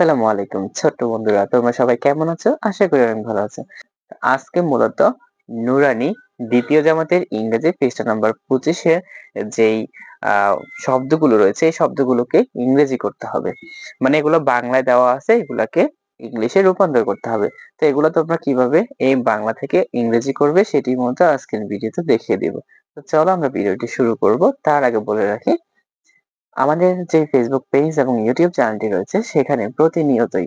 আসসালামু আলাইকুম, ছোট্ট বন্ধুরা, তোমরা সবাই কেমন আছো? আশা করি অনেক ভালো আছো। আজকে মূলত নুরানি দ্বিতীয় জামাতের ইংরেজি পৃষ্ঠা নাম্বার পঁচিশে যেই শব্দগুলো রয়েছে, এই শব্দগুলোকে ইংরেজি করতে হবে। মানে এগুলো বাংলায় দেওয়া আছে, এগুলাকে ইংলিশে রূপান্তর করতে হবে। তো এগুলো তোমরা কীভাবে এই বাংলা থেকে ইংরেজি করবে সেটি মতো আজকের ভিডিওতে দেখিয়ে দিব। তো চলো আমরা ভিডিওটি শুরু করব। তার আগে বলে রাখি আমাদের যে ফেসবুক পেজ এবং ইউটিউব চ্যানেলটি রয়েছে, সেখানে প্রতিনিয়তই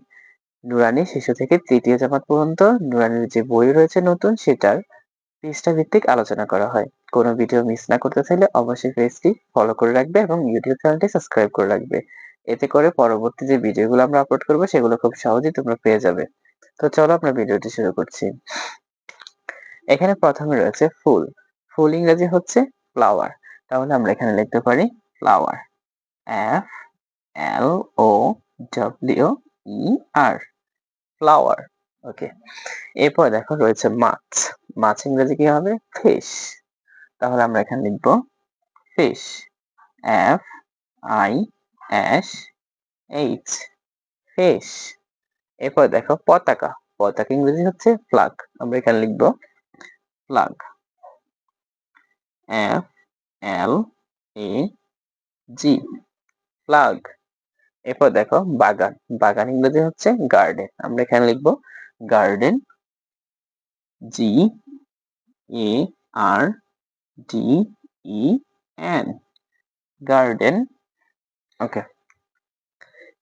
নুরানি শিশু থেকে তৃতীয় জামাত পর্যন্ত নুরানির যে বই রয়েছে নতুন, সেটার পৃষ্ঠা ভিত্তিক আলোচনা করা হয়। কোনো ভিডিও মিস না করতে চাইলে অবশ্যই পেজটি ফলো করে রাখবে এবং ইউটিউব চ্যানেলটি সাবস্ক্রাইব করে রাখবে। এতে করে পরবর্তী যে ভিডিওগুলো আমরা আপলোড করব, সেগুলো খুব সহজেই তোমরা পেয়ে যাবে। তো চলো আমরা ভিডিওটি শুরু করছি। এখানে প্রথমে রয়েছে ফুল। ফুল ইংরেজি হচ্ছে ফ্লাওয়ার তাহলে আমরা এখানে লিখতে পারি flower F L O W E R flower okay এরপর দেখো রয়েছে মাছ। মাছ ইংরেজি কি হবে? ফিশ তাহলে আমরা এখানে লিখব fish F I S H fish এরপর দেখো পতাকা। পতাকা ইংরেজি হচ্ছে ফ্লাগ আমরা এখানে লিখব flag F L A G flag এরপর দেখো বাগান। বাগান ইংরেজি হচ্ছে গার্ডেন আমরা এখানে লিখব garden G A R D E N garden okay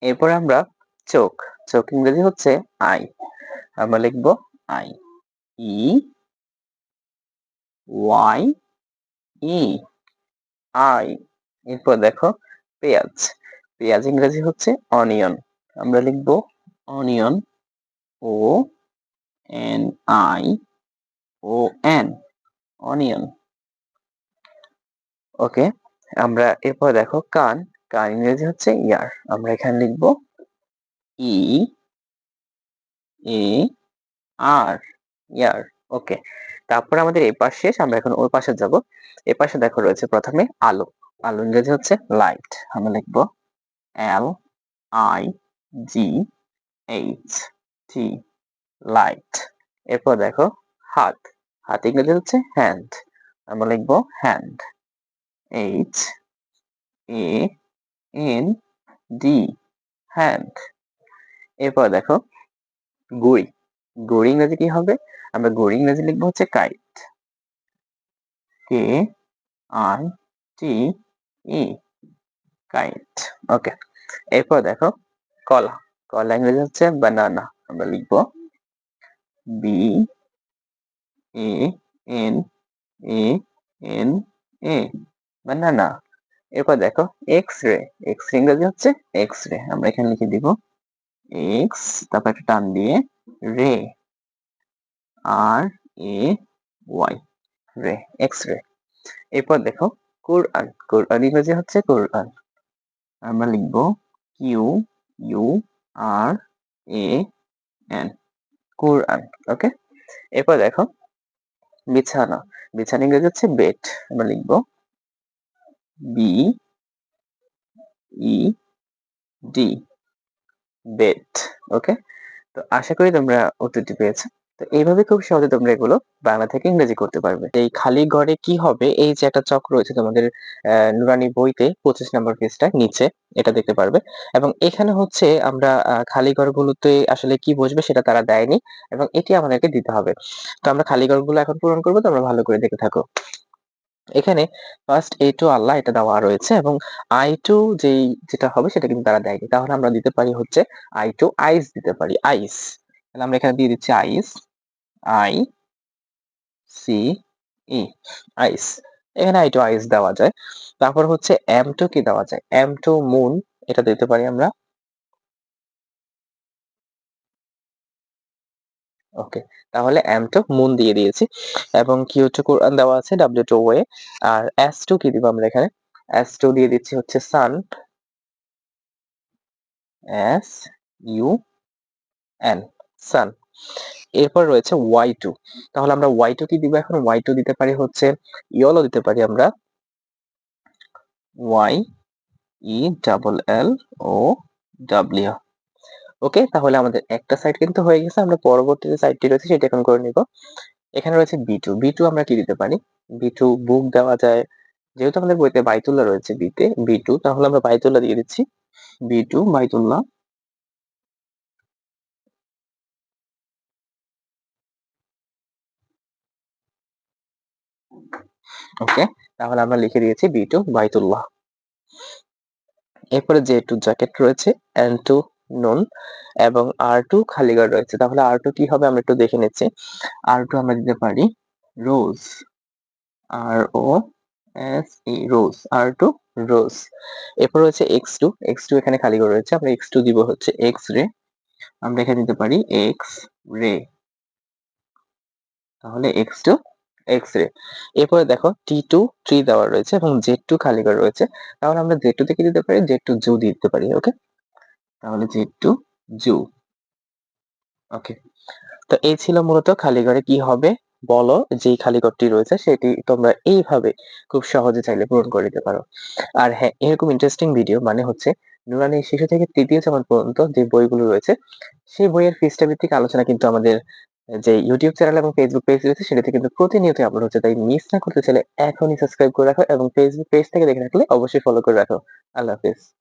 এরপর আমরা চোখ। চোখ ইংরেজি হচ্ছে আই আমরা লিখব eye E Y E I এরপর দেখো পেঁয়াজ। পেঁয়াজ, ইংরেজি হচ্ছে অনিয়ন আমরা লিখব onion O N I O N onion okay আমরা এরপর দেখো কান। কান, ইংরেজি হচ্ছে ইয়ার। আমরা এখানে লিখব ই এ আর ইয়ার। ওকে তারপর আমাদের এই পাশ শেষ, আমরা এখন ওই পাশে যাব। এ পাশে দেখো রয়েছে প্রথমে আলো। আলো ইংরেজি হচ্ছে লাইট আমরা লিখব L I G H T light এরপর দেখো হাত হাত ইংরেজি হচ্ছে হ্যান্ড আমরা লিখব hand H A N D hand এরপর দেখো গুড়ি গুড়ি ইংরেজি কি হবে? আমরা গুড়ি ইংরেজি লিখব হচ্ছে kite K I T E kite okay এরপর দেখো, কলা। কলা ইংরেজি হচ্ছে বানানা আমরা লিখব B A N A N A banana এরপর দেখো এক্স রে এক্স রে ইংরেজি হচ্ছে এক্স রে আমরা এখানে লিখে দিব এক্স তারপর একটা টান দিয়ে রে আর এ ওয়াই রে এক্স রে এরপর দেখো কোরআন। কোরআন ইংরেজি হচ্ছে কোরআন। আমরা লিখব Q, U, R, A, N. Quran, okay? এরপর দেখো, বিছানা। বিছানা ইংরেজি হচ্ছে বেড। আমরা লিখব B E D bed okay? তো আশা করি তোমরা উত্তরটি পেয়েছ। তো এইভাবে খুব সহজে তোমরা এগুলো বাংলা থেকে ইংরেজি করতে পারবে। এই খালি ঘরে কি হবে? এই যে একটা চক্র রয়েছে তোমাদের নুরানি বইতে পঁচিশ নম্বর পেজটা নিচে, এটা দেখতে পারবে। এবং এখানে হচ্ছে আমরা খালি ঘরগুলোতে আসলে কি বসবে সেটা তারা দেয়নি এবং এটি আমাদেরকে দিতে হবে। তো আমরা খালি ঘরগুলো এখন পূরণ করব, তোমরা ভালো করে দেখে থাকো। এখানে ফার্স্ট এ টু আল্লাহ এটা দেওয়া রয়েছে এবং আই টু যেই, যেটা হবে সেটা কিন্তু তারা দেয়নি। তাহলে আমরা দিতে পারি হচ্ছে আই টু আইস দিতে পারি। আইস তাহলে আমরা এখানে দিয়ে দিচ্ছি আইস আই সি ই আইস এখানে আই টু আইস দেওয়া যায়। তারপর হচ্ছে এম টু কি দেওয়া যায়? এম টু মুন এটা দিতে পারি আমরা। ওকে তাহলে এম টু মুন দিয়ে দিয়েছি। এবং কিউ টু কোরআন দেওয়া আছে ডাব্লিউ টু ওয়ে আর এস টু কি দিব আমরা এখানে? এস টু দিয়ে দিচ্ছি হচ্ছে sun S U N sun এরপর রয়েছে ওয়াই টু তাহলে আমরা ওয়াই টু কি দিব এখন? ওয়াই টু দিতে পারি হচ্ছে, ইয়লো দিতে পারি আমরা Y E double L O W okay তাহলে আমাদের একটা সাইড কিন্তু হয়ে গেছে, আমরা পরবর্তী যে সাইডটি রয়েছে সেটা এখন করে নিব। এখানে রয়েছে বি টু বি টু আমরা কি দিতে পারি? বি টু বুক দেওয়া যায়। যেহেতু আমাদের বইতে বাইতুল্লাহ রয়েছে বিতে বি টু তাহলে আমরা বাইতুল্লাহ দিয়ে দিচ্ছি। বি টু বাইতুল্লাহ ওকে? তাহলে আমরা লিখে দিয়েছি বি টু বাইতুল্লাহ। এরপরে যে টু জ্যাকেট রয়েছে এন টু নুন এবং আর টু খালি ঘর রয়েছে। তাহলে আর টু কি হবে? আমরা একটু দেখে নিচ্ছি। আর টু আমরা দিতে পারি রোজ আর ও এস ই রোজ আর টু রোজ এরপর রয়েছে এক্স টু এক্স টু এখানে খালি ঘর রয়েছে। আমরা এক্স টু দিব হচ্ছে এক্স রে আমরা এখানে দিতে পারি এক্স রে তাহলে এক্স টু এক্স রে এরপরে দেখো টি টু ট্রি দেওয়া রয়েছে এবং জেড টু খালি ঘর রয়েছে। তাহলে আমরা জেড টু থেকে দিতে পারি জেড টু জু দিতে পারি ওকে তাহলে জেড টু জু ওকে তো এই ছিল মূলত খালি ঘরে কি হবে? বলো, যেই খালি ঘরটি রয়েছে সেটি তোমরা এইভাবে খুব সহজে চাইলে পূরণ করে দিতে পারো। আর হ্যাঁ এরকম ইন্টারেস্টিং ভিডিও মানে হচ্ছে নুরানি শিশু থেকে তৃতীয় জমান পর্যন্ত যে বইগুলো রয়েছে, সেই বইয়ের ফিসটা ভিত্তিক আলোচনা কিন্তু আমাদের যে ইউটিউব চ্যানেল এবং ফেসবুক পেজ রয়েছে, সেটাতে কিন্তু প্রতিনিয়ত আপলোড হচ্ছে। তাই মিস না করতে চাইলে এখনই সাবস্ক্রাইব করে রাখো এবং ফেসবুক পেজ থেকে দেখে রাখলে অবশ্যই ফলো করে রাখো। আল্লাহ হাফিজ।